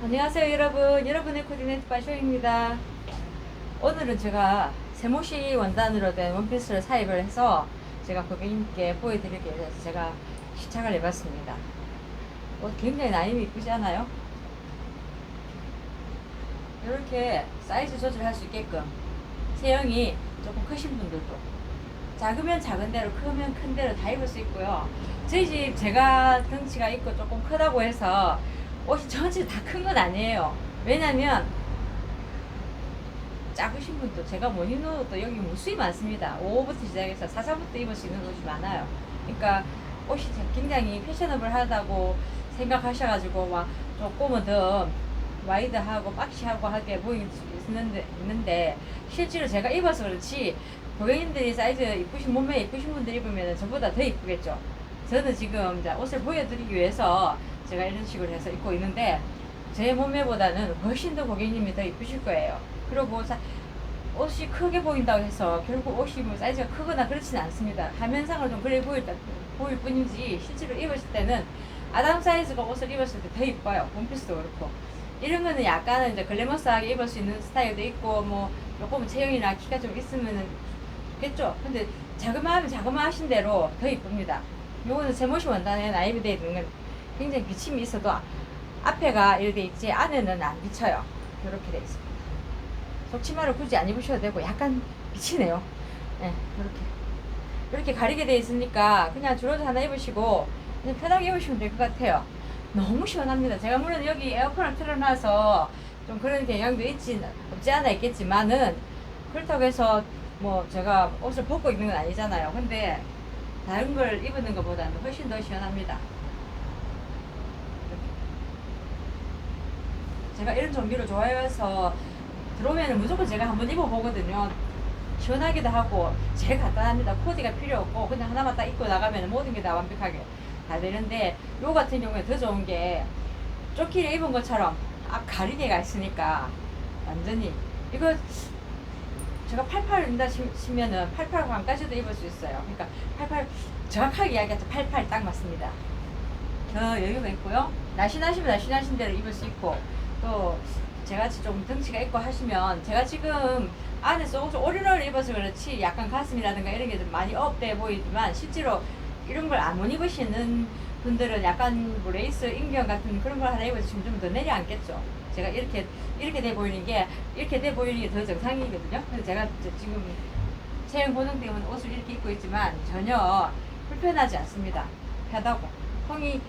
안녕하세요 여러분. 여러분의 코디네이트 바쇼입니다. 오늘은 제가 세모시 원단으로 된 원피스를 사입을 해서 제가 고객님께 보여드리기 위해서 제가 시착을 해봤습니다. 옷 굉장히 라인이 이쁘지 않아요? 이렇게 사이즈 조절할 수 있게끔 체형이 조금 크신 분들도 작으면 작은 대로 크면 큰 대로 다 입을 수 있고요. 저희 집 제가 덩치가 있고 조금 크다고 해서 옷이 전체 다 큰 건 아니에요. 왜냐면 작으신 분도 제가 못 입는 옷도 여기 무수히 많습니다. 5호부터 시작해서 4사부터 입을 수 있는 옷이 많아요. 그러니까 옷이 굉장히 패셔너블하다고 생각하셔가지고 막 조금은 더 와이드하고 박시하고 하게 보일 수 있는데, 있는데 실제로 제가 입어서 그렇지 고객님들이 사이즈 이쁘신 몸매 이쁘신 분들 입으면 저보다 더 이쁘겠죠. 저는 지금 옷을 보여드리기 위해서 제가 이런 식으로 해서 입고 있는데 제 몸매보다는 훨씬 더 고객님이 더 이쁘실 거예요. 그리고 사- 옷이 크게 보인다고 해서 결국 옷이 뭐 사이즈가 크거나 그렇지는 않습니다. 화면상으로 좀 그래 보일, 보일 뿐이지 실제로 입었을 때는 아담 사이즈가 옷을 입었을 때 더 이뻐요. 원피스도 그렇고. 이런 거는 약간은 이제 글래머스하게 입을 수 있는 스타일도 있고 뭐 조금 체형이나 키가 좀 있으면은 좋겠죠. 근데 자그마하면 자그마하신 대로 더 이쁩니다. 요거는 세모시 원단에 나입이 되어 있는 건 굉장히 비침이 있어도 앞에가 이렇게 있지 안에는 안 비쳐요. 이렇게 돼 있습니다. 속치마를 굳이 안 입으셔도 되고 약간 비치네요. 네, 이렇게 이렇게 가리게 돼 있으니까 그냥 줄어서 하나 입으시고 그냥 편하게 입으시면 될 것 같아요. 너무 시원합니다. 제가 물론 여기 에어컨을 틀어놔서 좀 그런 경향도 있지 없지 않아 있겠지만은 그렇다고 해서 뭐 제가 옷을 벗고 입는 건 아니잖아요. 근데 다른 걸 입는 것보다는 훨씬 더 시원합니다. 제가 이런 종류를 좋아해서 들어오면 무조건 제가 한번 입어보거든요. 시원하기도 하고 제일 간단합니다. 코디가 필요 없고 그냥 하나만 딱 입고 나가면 모든 게 다 완벽하게 다 되는데 요 같은 경우에 더 좋은 게 조끼를 입은 것처럼 앞 가리개가 있으니까 완전히 이거 제가 88 인다 치면은 88 반까지도 입을 수 있어요. 그러니까 88 정확하게 이야기하자 88 딱 맞습니다. 더 여유가 있고요. 날씬하시면 날씬하신 대로 입을 수 있고 또 제같이 좀 덩치가 있고 하시면 제가 지금 안에서 옷을 오리를 입어서 그렇지 약간 가슴이라든가 이런 게 좀 많이 업돼 보이지만 실제로 이런 걸 안 못 입으시는 분들은 약간 뭐 레이스 인경 같은 그런 걸 하나 입어주시면 좀 더 내려앉겠죠. 제가 이렇게 이렇게 돼 보이는 게 이렇게 돼 보이는 게 더 정상이거든요. 그래서 제가 지금 체형 고정 때문에 옷을 이렇게 입고 있지만 전혀 불편하지 않습니다. 편하고 콩이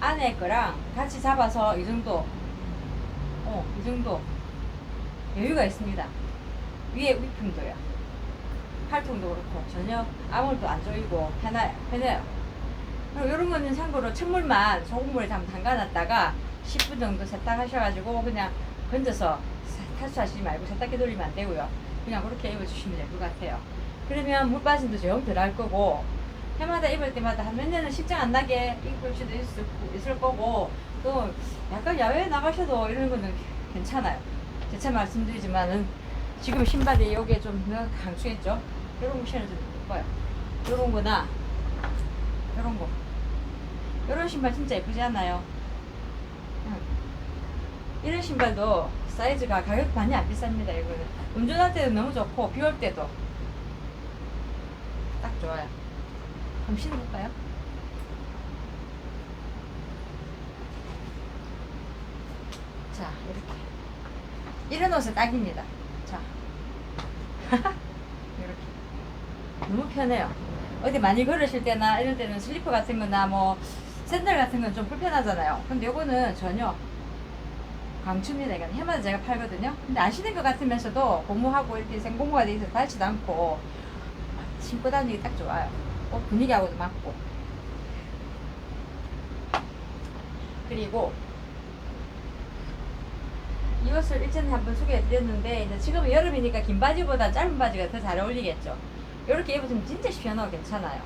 안에 거랑 같이 잡아서 이 정도 어, 이 정도 여유가 있습니다. 위에 위품도요. 팔통도 그렇고 전혀 아무것도 안 조이고 편해요. 편해요. 그리고 이런 거는 참고로 찬물만 소금물에 잠 담가놨다가 10분 정도 세탁하셔가지고 그냥 건져서 세- 탈수하시지 말고 세탁기 돌리면 안 되고요. 그냥 그렇게 입어주시면 될 것 같아요. 그러면 물 빠짐도 좀덜할 거고 해마다 입을 때마다 한 몇 년은 식장 안 나게 입을 수도 있을, 있을 거고 또 약간 야외에 나가셔도 이런 거는 괜찮아요. 재차 말씀드리지만은 지금 신발이 여기에 좀 강추했죠. 이런 거 신어도 예뻐요. 이런 거나 이런 거. 이런 신발 진짜 예쁘지 않나요? 응. 이런 신발도 사이즈가 가격 많이 안 비쌉니다. 이거는 운전할 때도 너무 좋고 비 올 때도 딱 좋아요. 한번 신어볼까요? 자 이렇게 이런 옷은 딱입니다. 자 이렇게 너무 편해요. 어디 많이 걸으실 때나 이럴 때는 슬리퍼 같은 거나 뭐 샌들 같은 건 좀 불편하잖아요. 근데 요거는 전혀 강추입니다. 이건 해마다 제가 팔거든요. 근데 안 신은 것 같으면서도 고무하고 이렇게 생고무가 돼 있어서 닳지도 않고 신고 다니기 딱 좋아요. 옷 분위기하고도 맞고. 그리고 이 옷을 일전에 한번 소개해 드렸는데 지금은 여름이니까 긴 바지보다 짧은 바지가 더 잘 어울리겠죠. 이렇게 입으면 진짜 시원하고 괜찮아요.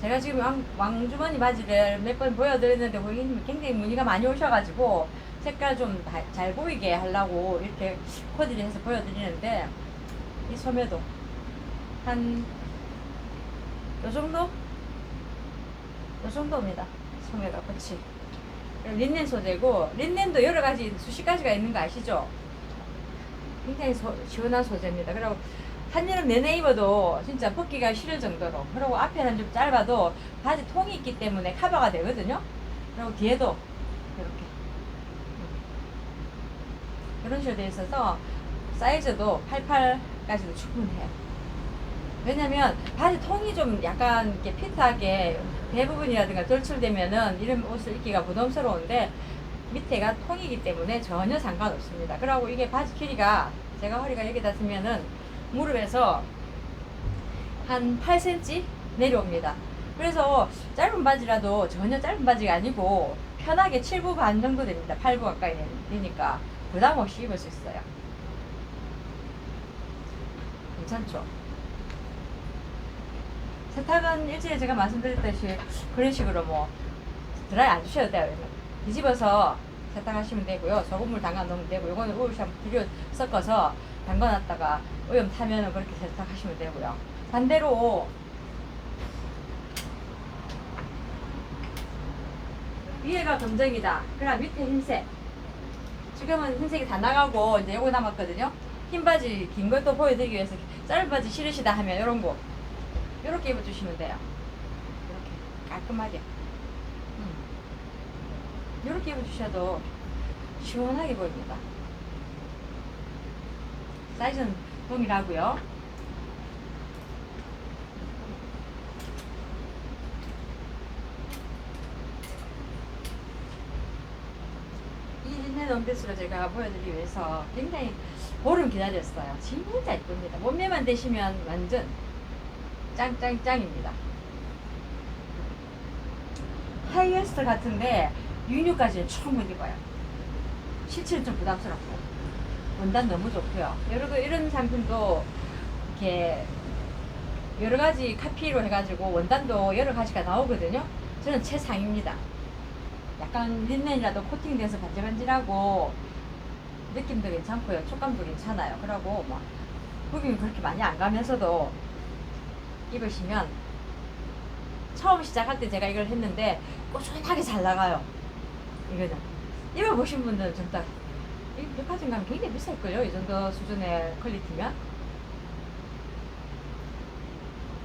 제가 지금 왕, 왕주머니 바지를 몇 번 보여드렸는데 고객님이 굉장히 문의가 많이 오셔가지고 색깔 좀 잘 보이게 하려고 이렇게 코디를 해서 보여드리는데 이 소매도 한 요 정도? 요 정도입니다. 소매가 끝이. 린넨 소재고 린넨도 여러 가지 수십 가지가 있는 거 아시죠? 굉장히 소- 시원한 소재입니다. 그리고 한여름 내내 입어도 진짜 벗기가 싫을 정도로 그리고 앞에는 좀 짧아도 바지 통이 있기 때문에 커버가 되거든요. 그리고 뒤에도 이렇게 이런 식으로 되어 있어서 사이즈도 88까지도 충분해요. 왜냐면 바지 통이 좀 약간 이렇게 핏하게 대부분이라든가 돌출되면은 이런 옷을 입기가 부담스러운데 밑에가 통이기 때문에 전혀 상관없습니다. 그리고 이게 바지 길이가 제가 허리가 여기 닿으면은 무릎에서 한 8cm 내려옵니다. 그래서 짧은 바지라도 전혀 짧은 바지가 아니고 편하게 7부 반 정도 됩니다. 8부 가까이 되니까 부담 없이 입을 수 있어요. 괜찮죠? 세탁은 일전에 제가 말씀드렸듯이 그런 식으로 뭐 드라이 안 주셔도 돼요. 뒤집어서 세탁하시면 되고요. 소금물 담가 넣으면 되고 이거는 우유 샴푸 섞어서 담가 놨다가 오염 타면은 그렇게 세탁하시면 되고요. 반대로 위에가 검정이다. 그럼 밑에 흰색. 지금은 흰색이 다 나가고 이제 요거 남았거든요. 흰 바지 긴 것도 보여드리기 위해서 짧은 바지 싫으시다 하면 이런 거 이렇게 입어주시면 돼요. 이렇게 깔끔하게. 이렇게 입어주셔도 시원하게 보입니다. 사이즈는 동일하고요. 이 린넨 원피스를 제가 보여드리기 위해서 굉장히 보름 기다렸어요. 진짜 예쁩니다. 몸매만 되시면 완전 짱짱짱입니다. 하이웨스트 같은데 유니까지는 충분히 입어요. 실체는 좀 부담스럽고 원단 너무 좋고요. 여러 가- 이런 상품도 이렇게 여러 가지 카피로 해가지고 원단도 여러 가지가 나오거든요. 저는 최상입니다. 약간 린넨이라도 코팅돼서 반질반질하고 느낌도 괜찮고요. 촉감도 괜찮아요. 그러고 막 구김이 그렇게 많이 안 가면서도 입으시면 처음 시작할 때 제가 이걸 했는데 꾸준하게 잘 나가요. 이거는 입어보신 진짜 이 백화점 가면 굉장히 비쌀걸요. 이 정도 수준의 퀄리티면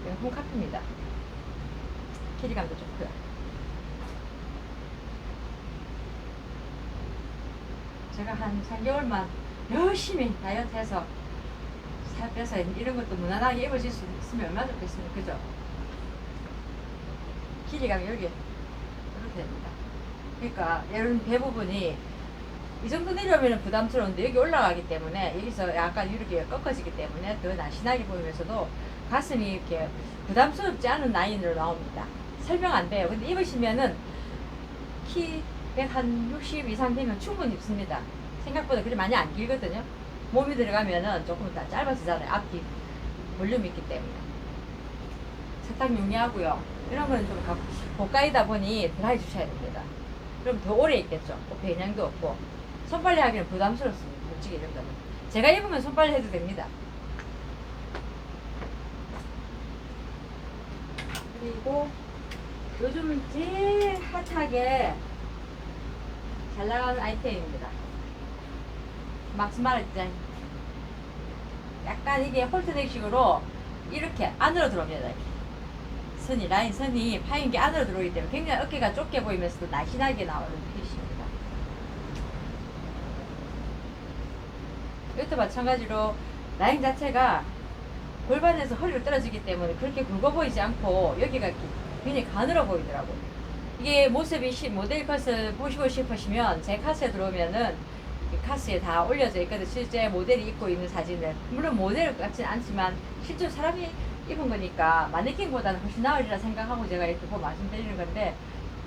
명품 카피입니다. 길이감도 좋고요. 제가 한 3개월만 열심히 다이어트해서 살 빼서 이런 것도 무난하게 입어질 수 있으면 얼마나 좋겠습니까? 그죠? 길이감이 여기 이렇게 됩니다. 그러니까 이런 대부분이 이 정도 내려오면 부담스러운데 여기 올라가기 때문에 여기서 약간 이렇게 꺾어지기 때문에 더 날씬하게 보이면서도 가슴이 이렇게 부담스럽지 않은 라인으로 나옵니다. 설명 안 돼요. 근데 입으시면은 키 160 이상 되면 충분히 입습니다. 생각보다 그리 많이 안 길거든요. 몸이 들어가면은 조금 더 짧아지잖아요. 앞뒤 볼륨이 있기 때문에. 세탁 용이하고요. 이런 거는 좀 가- 고가이다 보니 드라이 주셔야 됩니다. 그럼 더 오래 입겠죠. 뭐 배량도 없고. 손빨래 하기는 부담스럽습니다. 솔직히 이런 거는. 제가 입으면 손빨래 해도 됩니다. 그리고 요즘 제일 핫하게 잘 나가는 아이템입니다. 막스마르 디자인. 약간 이게 홀트넥식으로 이렇게 안으로 들어옵니다. 이렇게. 선이 라인 선이 파인 게 안으로 들어오기 때문에 굉장히 어깨가 좁게 보이면서도 날씬하게 나오는 핏입니다. 이것도 마찬가지로 라인 자체가 골반에서 허리로 떨어지기 때문에 그렇게 굵어 보이지 않고 여기가 굉장히 가늘어 보이더라고요. 이게 모습이 시- 모델 컷을 보시고 싶으시면 제 카스에 들어오면은 이 카스에 다 올려져 있거든요. 실제 모델이 입고 있는 사진을. 물론 모델 같지는 않지만 실제 사람이 입은 거니까 마네킹보다는 훨씬 나으리라 생각하고 제가 이렇게 보고 말씀드리는 건데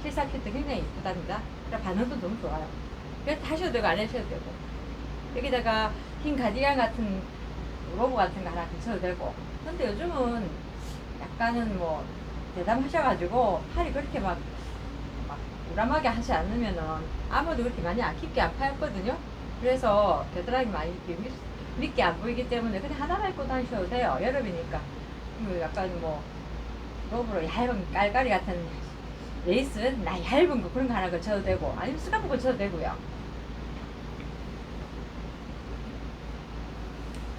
실사 핏도 굉장히 이쁘답니다. 반응도 너무 좋아요. 그래서 하셔도 되고 안 하셔도 되고 여기다가 흰 가디건 같은 로브 같은 거 하나 붙여도 되고 근데 요즘은 약간은 뭐 대담하셔가지고 팔이 그렇게 막, 막 우람하게 하지 않으면은 아무도 그렇게 많이 안 깊게 안 파였거든요 그래서 겨드랑이 많이 이렇게 밉, 밉게 안 보이기 때문에 그냥 하나만 입고 다니셔도 돼요 여름이니까 그리고 약간 뭐 로브로 얇은 깔깔이 같은 레이스 나 얇은 거 그런 거 하나 걸쳐도 되고 아니면 스카프 걸쳐도 되고요.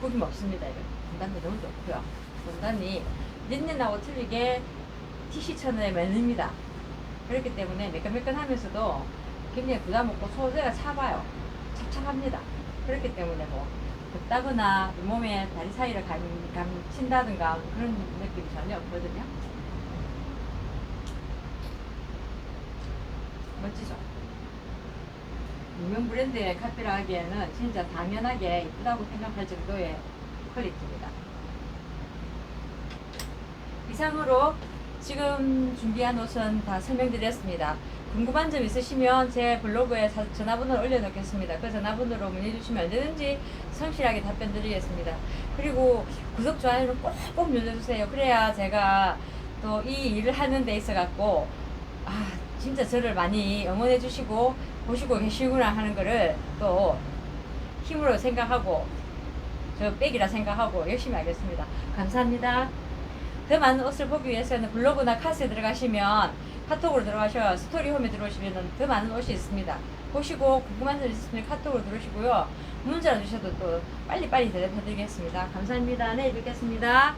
구김 없습니다. 이거 원단도 너무 좋고요. 원단이 린넨하고 틀리게 티시천에 매듭니다. 그렇기 때문에 매끈매끈하면서도 굉장히 부담 없고 소재가 차봐요. 찹찹합니다. 그렇기 때문에 뭐 덥다거나 몸에 다리 사이를 감, 감친다든가 그런 느낌이 전혀 없거든요. 멋지죠? 유명 브랜드의 카페라 하기에는 진짜 당연하게 이쁘다고 생각할 정도의 퀄리티입니다. 이상으로 지금 준비한 옷은 다 설명드렸습니다. 궁금한 점 있으시면 제 블로그에 사- 전화번호를 올려놓겠습니다. 그 전화번호로 문의 주시면 언제든지 성실하게 답변 드리겠습니다. 그리고 구독, 좋아요는 꼭꼭 눌러주세요. 그래야 제가 또 이 일을 하는 데 있어 갖고 아 진짜 저를 많이 응원해 주시고 보시고 계시구나 하는 거를 또 힘으로 생각하고 저 백이라 생각하고 열심히 하겠습니다. 감사합니다. 더 많은 옷을 보기 위해서는 블로그나 카스에 들어가시면 카톡으로 들어가셔 스토리 홈에 들어오시면 더 많은 옷이 있습니다. 보시고 궁금한 점 있으시면 카톡으로 들어오시고요. 문자 주셔도 또 빨리빨리 대답해 드리겠습니다. 감사합니다. 내일 뵙겠습니다.